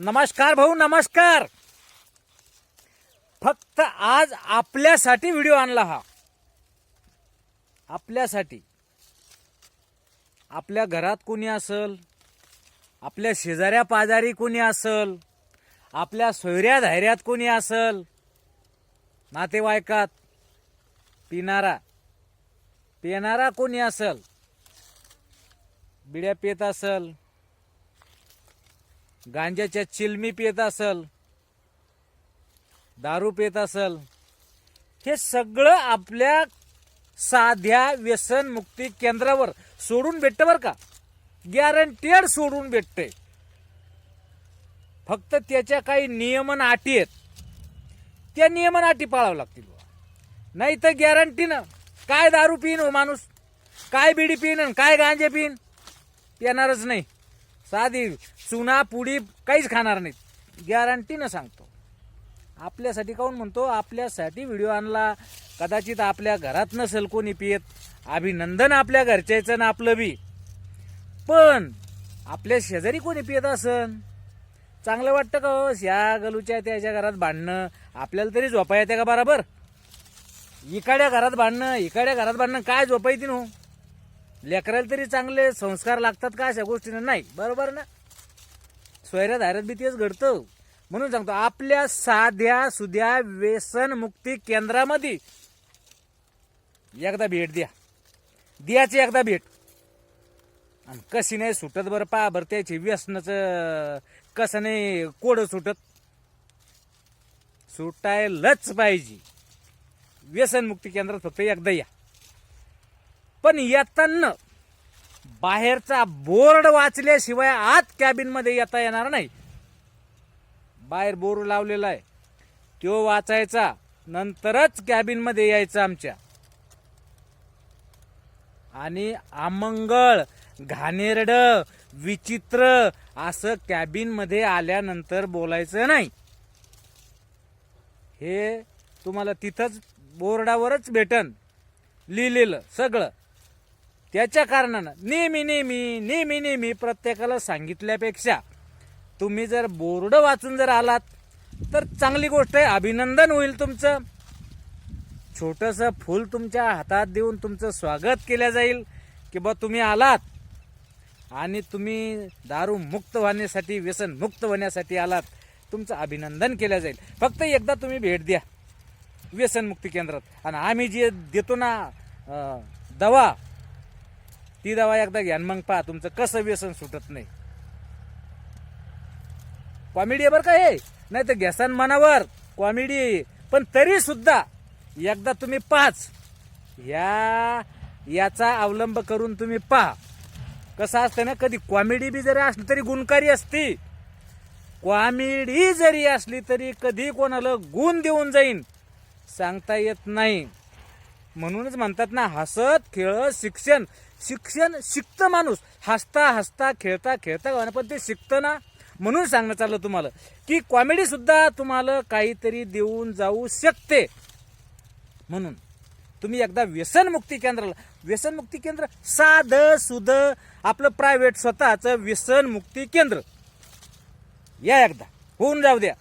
नमस्कार भाऊ नमस्कार. फक्त आज आपल्यासाठी व्हिडिओ आणला हा. आपल्यासाठी. आपल्या घरात कोणी असल आपल्या शेजाऱ्या पाजारी कोणी असल आपल्या सोयऱ्या धायऱ्यात कोणी असल नातेवाईकात पिणारा पिणारा कोणी असल बिड्या पेत असल गांजाच्या चिलमी पित असल दारू पित असल हे सगळं आपल्या साध्या व्यसनमुक्ती केंद्रावर सोडून भेटतं बरं का? गॅरंटेड सोडून भेटते फक्त त्याच्या काही नियमन अटी आहेत. त्या नियमन अटी पाळावं लागतील बुवा. नाही तर गॅरंटीनं काय दारू पिईन हो माणूस? काय बिडी पिईन आणि काय गांजे पिईन? येणारच नाही. साधी चुना पुडी काहीच खाणार नाहीत. गॅरंटीनं सांगतो. आपल्यासाठी काऊन म्हणतो? आपल्यासाठी व्हिडिओ आणला. कदाचित आपल्या घरात नसेल कोणी पियत. अभिनंदन आपल्या घरच्याचं ना आपलं बी. पण आपल्या शेजारी कोणी पियत असन? चांगलं वाटतं का हो? ह्या गलूच्या त्याच्या घरात भांडणं? आपल्याला तरी झोपा येते का बरोबर? इकाड्या घरात भांडणं इकाड्या घरात भांडणं काय झोपा येते हो? लेकराला तरी चांगले संस्कार लागतात का अशा गोष्टीनं? नाही. बरोबर ना? सोयऱ्या धाऱ्यात बी तेच घडतं. म्हणून सांगतो आपल्या साध्या सुध्या व्यसनमुक्ती केंद्रामध्ये एकदा भेट द्या. द्याची एकदा भेट. आणि कशी नाही सुटत बरं पा बरं त्याची व्यसनाचं कसं नाही कोड सुटत. सुटायलाच पाहिजे. व्यसनमुक्ती केंद्रात फक्त एकदा या. पण येताना बाहेरचा बोर्ड वाचल्याशिवाय आत कॅबिनमध्ये येता येणार नाही. बाहेर बोर्ड लावलेला आहे. तो वाचायचा नंतरच कॅबिनमध्ये यायचा यायचं आमच्या. आणि आमंगळ घाणेरड विचित्र असं कॅबिनमध्ये आल्यानंतर बोलायचं नाही. हे तुम्हाला तिथंच बोर्डावरच भेटन. लिहिलेलं सगळं. त्याच्या कारणानं नेहमी नेहमी नेहमी नेहमी प्रत्येकाला सांगितल्यापेक्षा तुम्ही जर बोर्ड वाचून जर आलात तर चांगली गोष्ट आहे अभिनंदन होईल तुमचं. छोटंसं फूल तुमच्या हातात देऊन तुमचं स्वागत केलं जाईल की बा तुम्ही आलात आणि तुम्ही दारू मुक्त होण्यासाठी व्यसन मुक्त होण्यासाठी आलात तुमचं अभिनंदन केलं जाईल. फक्त एकदा तुम्ही भेट द्या व्यसनमुक्ती केंद्रात. आणि आम्ही जे देतो ना दवा ती दवा एकदा घ्या मग पहा तुमचं कसं व्यसन सुटत नाही. कॉमेडी आहे बरं का हे? नाही तर घ्यासान मनावर कॉमेडी. पण तरी सुद्धा एकदा तुम्ही पाच या याचा अवलंब करून तुम्ही पहा. कसं असतं ना कधी कॉमेडी बी जरी असली तरी गुणकारी असती. कॉमेडी जरी असली तरी कधी कोणाला गुण देऊन जाईन सांगता येत नाही. म्हणूनच म्हणतात ना हसत खेळत शिक्षण. शिक्षण शिकतं माणूस. हसता हसता खेळता खेळता गाणं पण ते शिकतं ना. म्हणून सांगणं चाललं तुम्हाला की कॉमेडीसुद्धा तुम्हाला काहीतरी देऊन जाऊ शकते. म्हणून तुम्ही एकदा व्यसनमुक्ती केंद्राला व्यसनमुक्ती केंद्र साध सुध आपलं प्रायव्हेट स्वतःचं व्यसनमुक्ती केंद्र. या एकदा. होऊन जाऊ द्या.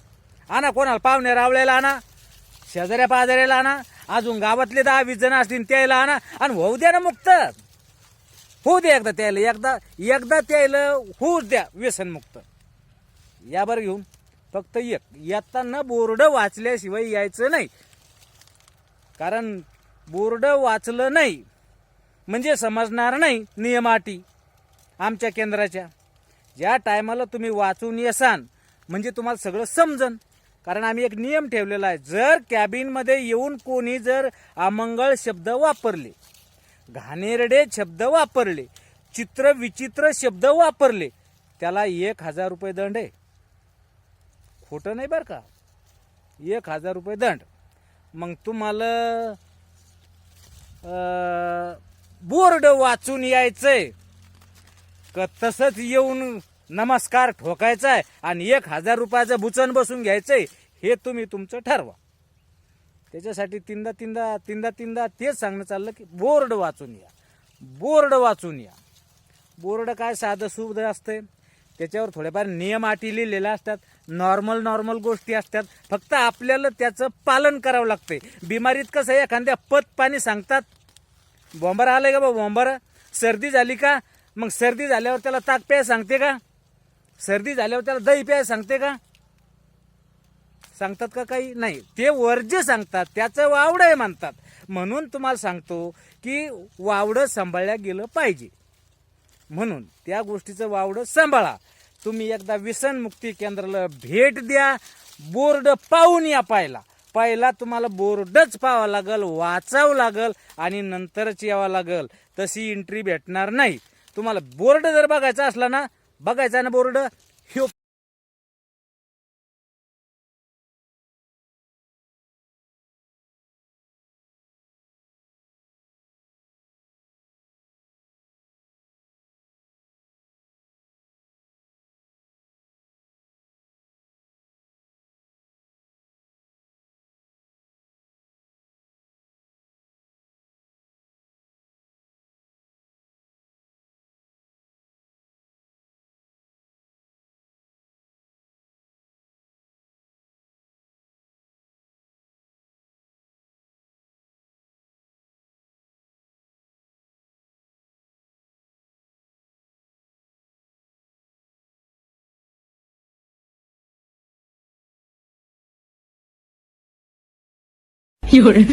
आणा कोणाला पाहुणे रावळ्याला आणा शेजाऱ्या पाजाऱ्याला आणा अजून गावातले दहा वीस जण असतील त्याला आणा. आणि होऊ द्या ना मुक्त. होऊ द्या एकदा त्याला. एकदा एकदा त्याला होऊ द्या व्यसनमुक्त या बरं घेऊन. फक्त एक. येताना बोर्ड वाचल्याशिवाय यायचं नाही. कारण बोर्ड वाचलं नाही. म्हणजे समजणार नाही नियमाटी आमच्या केंद्राच्या. ज्या टायमाला तुम्ही वाचून येसान म्हणजे तुम्हाला सगळं समजन. कारण आम्ही एक नियम ठेवलेला आहे जर कॅबिनमध्ये येऊन कोणी जर अमंगळ शब्द वापरले घाणेरडे शब्द वापरले चित्र विचित्र शब्द वापरले त्याला एक हजार रुपये दंड आहे. खोटं नाही बरं का? एक हजार रुपये दंड. मग तुम्हाला बोर्ड वाचून यायचंय का? तसंच येऊन नमस्कार ठोकायचा आहे आणि एक हजार रुपयाचं बुचन बसून घ्यायचंय? हे तुम्ही तुमचं ठरवा. त्याच्यासाठी तीनदा तीनदा तीनदा तीनदा तेच सांगणं चाललं की बोर्ड वाचून या. बोर्ड वाचून या. बोर्ड काय साधं सुध असते त्याच्यावर थोडेफार नियम अटी लिहिलेल्या असतात. नॉर्मल नॉर्मल गोष्टी असतात. फक्त आपल्याला त्याचं पालन करावं लागतंय. बिमारीत कसं आहे एखाद्या पत पाणी सांगतात बॉम्बर आलं का बा बॉम्बर? सर्दी झाली का? मग सर्दी झाल्यावर त्याला ताक प्याय सांगते का? सर्दी झाल्यावर त्याला दही प्याय सांगते का? सांगतात का काही? नाही. ते वर्ज्य सांगतात. त्याचं वावडं आहे म्हणतात. म्हणून तुम्हाला सांगतो की वावडं सांभाळल्या गेलं पाहिजे. म्हणून त्या गोष्टीचं वावडं सांभाळा. तुम्ही एकदा व्यसनमुक्ती केंद्राला भेट द्या. बोर्ड पाहून या पाहिला पहिला तुम्हाला बोर्डच पाहावं लागल वाचावं लागल आणि नंतरच यावं लागल. तशी एंट्री भेटणार नाही. तुम्हाला बोर्ड जर बघायचा असला ना बघायचा ना बोर्ड? ह्यो 有人，